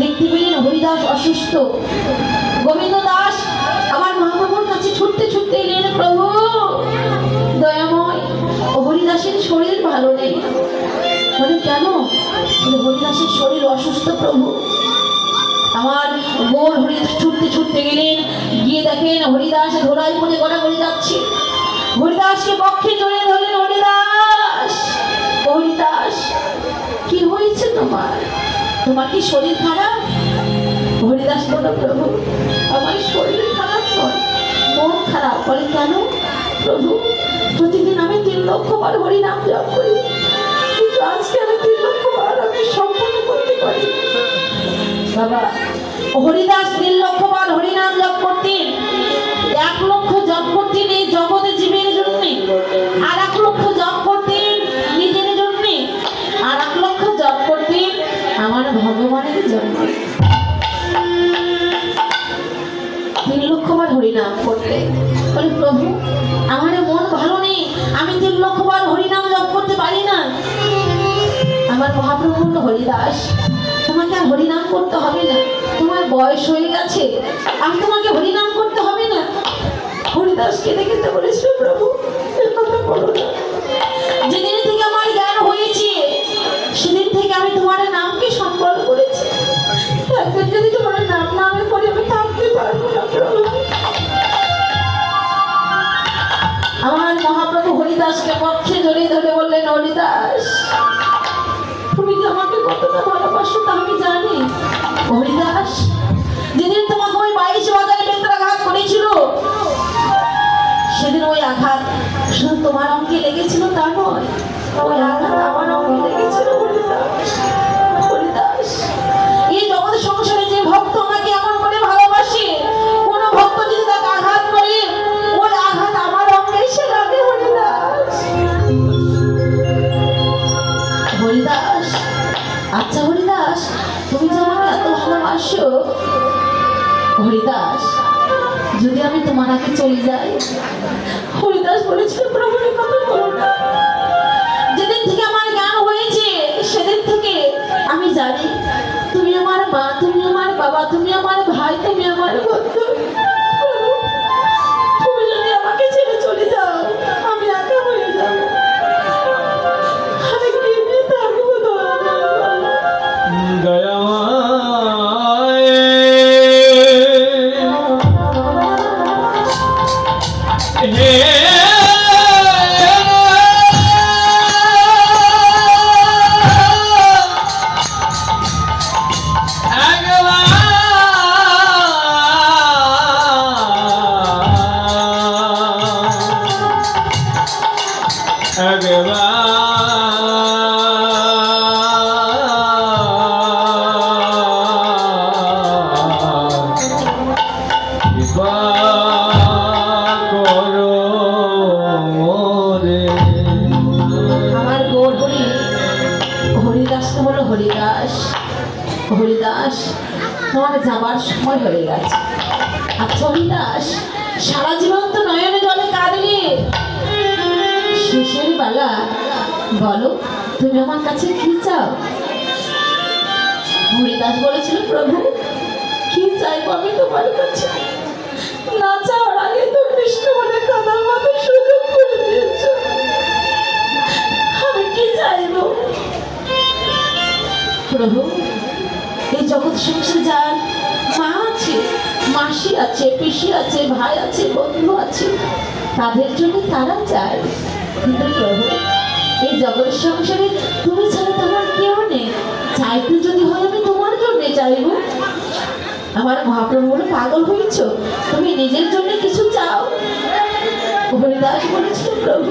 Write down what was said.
দেখতে পেলেন হরিদাস অসুস্থ। গোবিন্দ দাস, আমার মহাপ্রভুর কাছে ছুটতে ছুটতে এলেন, প্রভু, দয়াময়। হরিদাসের শরীর ভালো নেই। বলে, কেন? হরিদাসের শরীর অসুস্থ, প্রভু। আমার বোন হরিদাস ছুটতে ছুটতে গেলেন, গিয়ে দেখেন হরিদাস ঘোড়ায় পড়ে গড়াগড়ি যাচ্ছে। হরিদাসকে পক্ষে জড়িয়ে ধরলেন হরিদাস ও হরিদাস কি হয়েছে তোমার তোমার কি শরীর খারাপ? হরিদাস বল প্রভু, আমার শরীর খারাপ নয়, মন খারাপ। বলে, কেন? প্রভু, প্রতিদিন আমি তিন লক্ষ বার হরিনাম জপ করি। ভগবানের জন্য তিন লক্ষ বার হরিনাম করতে। বলে, প্রভু, আমার মন ভালো নেই। আমি তিন লক্ষ হরিনাম জপ করতে পারি না। আমার মহাপ্রভু হরিদাস, তোমাকে আর হরিনাম করতে হবে না। তোমার বয়স হয়ে গেছে। আমি তোমাকে হরিনাম করতে হবে না। হরিদাস কেঁদে কেঁদে বলেছিল, প্রভু কথা বলো না। আমি জানি। হরিদাস যেদিন তোমাকে ওই বাইশ বাজারে বেত্রাঘাত করেছিল, সেদিন ওই আঘাত শুধু তোমার অঙ্কে লেগেছিল তা নয়, ওই আঘাত আমার অঙ্কে লেগেছিল। আচ্ছা হরিদাস, তুমি যে আমাকে এত ভালোবাসো, হরিদাস, যদি আমি তোমার আগে চলে যাই, হরিদাস বলেছিল, প্রভুর কথা বলো না। দয়াময় হরিদাসকে বলো হরিদাস। হরিদাস, তোমার যাবার সময় হয়ে গেছে। আচ্ছা হরিদাস, সারা জীবন তো নয়নে জলে কাঁদলে। শেষের বেলা বলো, তুমি আমার কাছে কি চাও? হরিদাস বলেছিল, প্রভু, কি চাইব আমি তোমার কাছে? না প্রভু, এই জগৎ সংসারে যার মা আছে, মাসি আছে, পিসি আছে, ভাই আছে, বন্ধু আছে, তাদের জন্য তারা চায়। কিন্তু প্রভু, এই জগৎ সংসারে তুমি ছাড়া তোমার কেউ নেই। চাইতে যদি হয় আমি তোমার জন্য চাইব। আমার মহাপ্রভু বলে পাগল হয়েছ, তুমি নিজের জন্য কিছু চাও? হরিদাস বলেছিল, প্রভু